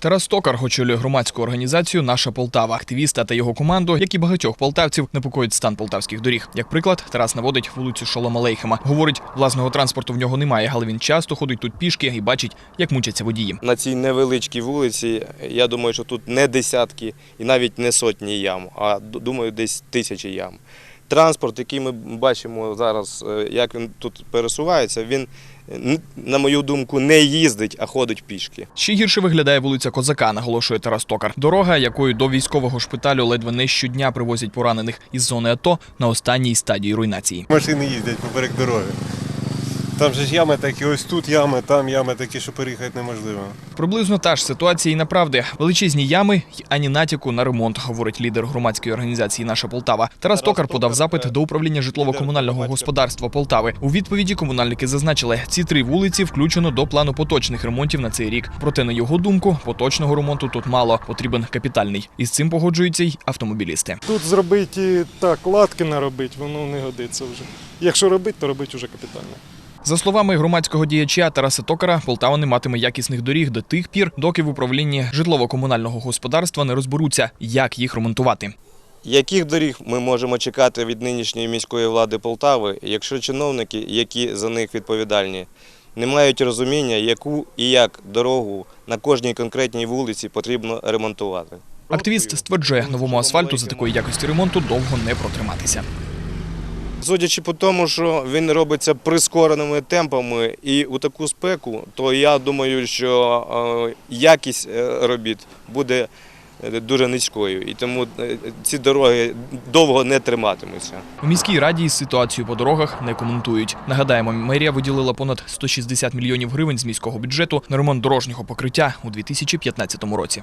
Тарас Токар очолює громадську організацію Наша Полтава. Активіста та його команду, як і багатьох полтавців, непокоїть стан полтавських доріг. Як приклад, Тарас наводить вулицю Шолома Лейхема. Говорить, власного транспорту в нього немає, але він часто ходить тут пішки і бачить, як мучаться водії. На цій невеличкій вулиці, я думаю, що тут не десятки і навіть не сотні ям, а думаю, десь тисячі ям. Транспорт, який ми бачимо зараз, е, як він тут пересувається, він, на мою думку, не їздить, а ходить пішки. Ще гірше виглядає вулиця Козака, наголошує Тарас Токар. Дорога, якою до військового шпиталю ледве не щодня привозять поранених із зони АТО на останній стадії руйнації. Машини їздять поперек дороги. Там же ж ями такі, ось тут ями, там ями такі, що переїхати неможливо. Приблизно та ж ситуація і направди. Величезні ями й ані натяку на ремонт, говорить лідер громадської організації Наша Полтава. Тарас Токар подав запит до управління житлово-комунального господарства Полтави. У відповіді комунальники зазначили, ці три вулиці включено до плану поточних ремонтів на цей рік. Проте, на його думку, поточного ремонту тут мало, потрібен капітальний. І з цим погоджуються й автомобілісти. Тут зробити так, латки наробити, воно не годиться вже. Якщо робити, то робити вже капітально. За словами громадського діяча Тараса Токара, Полтава не матиме якісних доріг до тих пір, доки в управлінні житлово-комунального господарства не розберуться, як їх ремонтувати. Яких доріг ми можемо чекати від нинішньої міської влади Полтави, якщо чиновники, які за них відповідальні, не мають розуміння, яку і як дорогу на кожній конкретній вулиці потрібно ремонтувати? Активіст стверджує, новому асфальту за такої якості ремонту довго не протриматися. Судячи по тому, що він робиться прискореними темпами і у таку спеку, то я думаю, що е, якість е, робіт буде е, дуже низькою, і тому ці дороги довго не триматимуться. У міській раді ситуацію по дорогах не коментують. Нагадаємо, мерія виділила понад 160 мільйонів гривень з міського бюджету на ремонт дорожнього покриття у 2015 році.